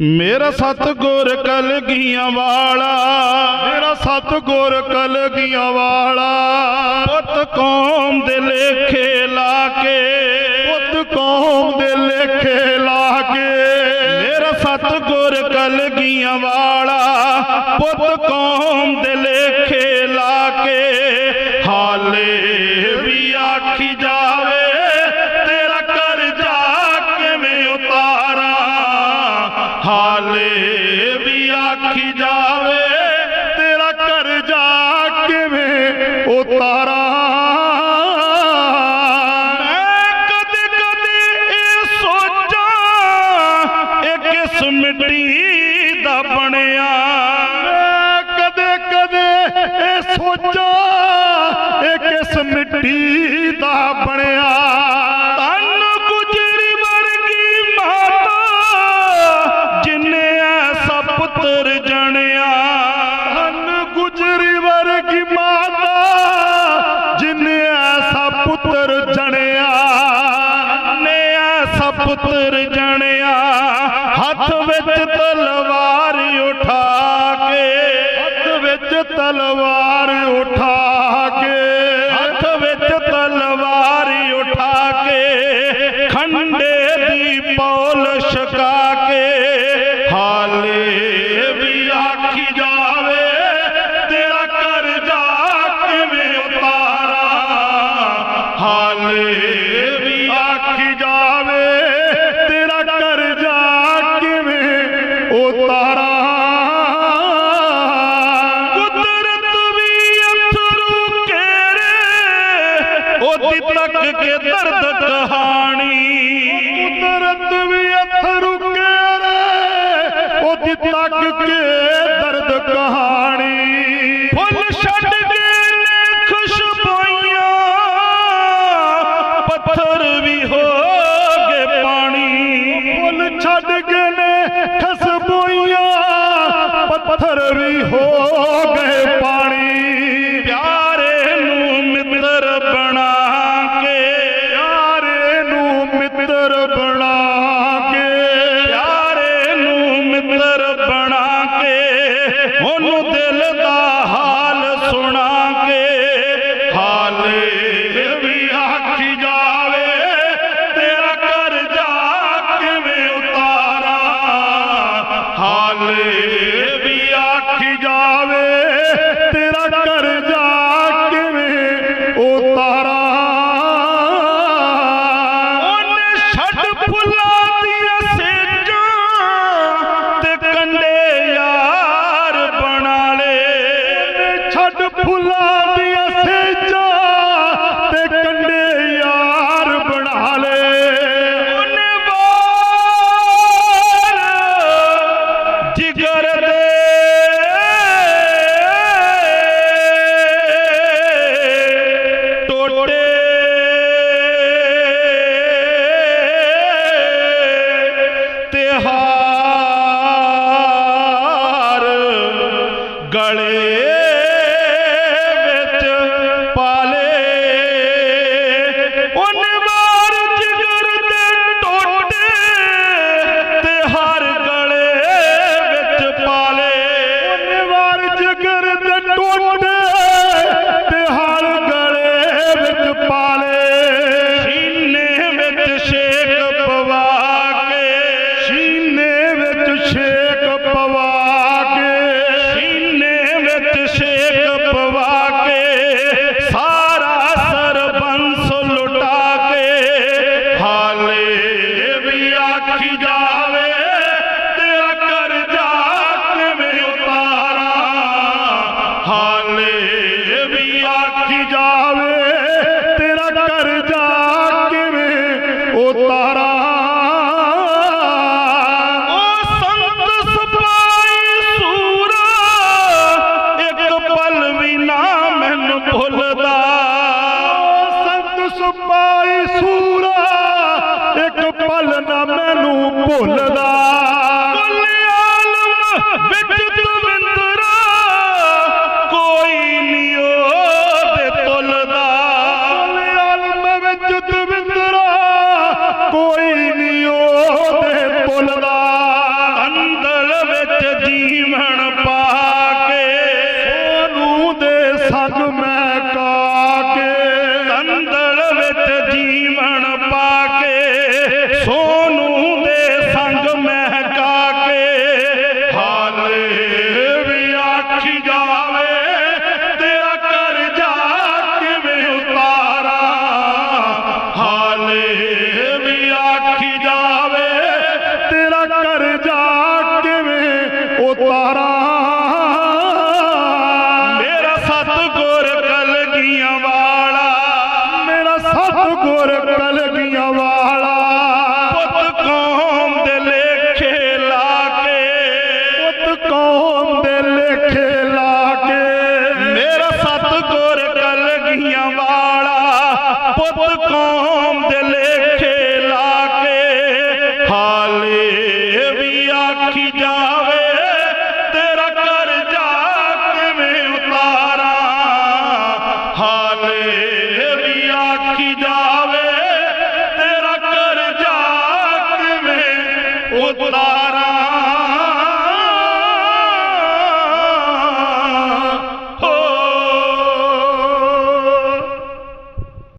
ਮੇਰਾ ਸਤਗੁਰ ਕਲਗੀਆਂ ਵਾਲਾ, ਮੇਰਾ ਸਤਗੁਰ ਕਲਗੀਆਂ ਵਾਲਾ। ਪੁੱਤ ਕੌਮ ਦੇ ਲੇਖੇ ਲਾ ਕੇ, ਪੁੱਤ ਕੌਮ ਦੇ ਲੇਖੇ ਲਾ ਕੇ। ਮੇਰਾ ਸਤਗੁਰ ਕਲਗੀਆਂ ਵਾਲਾ, ਪੁੱਤ ਕੌਮ ਦੇ ਲੇਖੇ ਲਾ ਕੇ। ਹਾਲੇ ਵੀ ਆਖੀ ਜਾ ਕਿਵੇਂ ਮੈਂ ਕਦੇ ਕਦੇ ਇਹ ਸੋਚਾਂ, ਇਹ ਕਿਸ ਮਿੱਟੀ ਦਾ ਬਣਿਆ। ਮੈਂ ਕਦੇ ਕਦੇ ਇਹ ਸੋਚਾਂ, ਇਹ ਕਿਸ ਮਿੱਟੀ ਪੁੱਤਰ ਜਣਿਆ ਹੱਥ ਵਿੱਚ ਤਲਵਾਰ ਕੇ ਦਰਦ ਕਹਾਣੀ। ਕੁਦਰਤ ਵੀ ਅਥਰੂ ਕੇਰੇ ਉਹਦੀ ਤੱਕ ਕੇ ਦਰਦ ਕਹਾਣੀ। ਫੁੱਲ ਛੱਡ ਕੇ ਨੇ ਖੁਸ਼ਬੂਆਂ ਪੱਥਰ ਵੀ ਹੋ ਗਏ ਪਾਣੀ। ਫੁੱਲ ਛੱਡ ਕੇ ਨੇ ਖਸਬੋਈਆਂ ਪੱਥਰ ਵੀ ਹੋ ਆਖੀ ਭੁੱਲਦਾ ਸੰਤ ਸੁਪਾਈ ਸੂਰਾ ਇੱਕ ਪਲ ਨਾ ਮੈਨੂੰ ਭੁੱਲਦਾ। ਵਾਲੇ ਵੀ ਆਖੀ ਜਾਵੇ, ਤੇਰਾ ਕਰਜ਼ਾ ਕਿਵੇਂ ਉਤਾਰਾ? ਮੇਰਾ ਸਤਗੁਰ ਕਲਗੀਆਂ ਵਾਲਾ, ਮੇਰਾ ਸਤਗੁਰ ਕਲਗੀਆਂ ਵਾਲਾ, ਪੁੱਤ ਕੌਮ ਦੇ ਲੇਖੇ ਲਾ ਕੇ, ਪੁੱਤ ਕੌਮ ਦੇ ਲੇਖੇ ਲਾ ਕੇ, ਮੇਰਾ ਸਤਗੁਰ ਕਲਗੀਆਂ ਵਾਲਾ, ਪੁੱਤ ਆਖੀ ਜਾਵੇ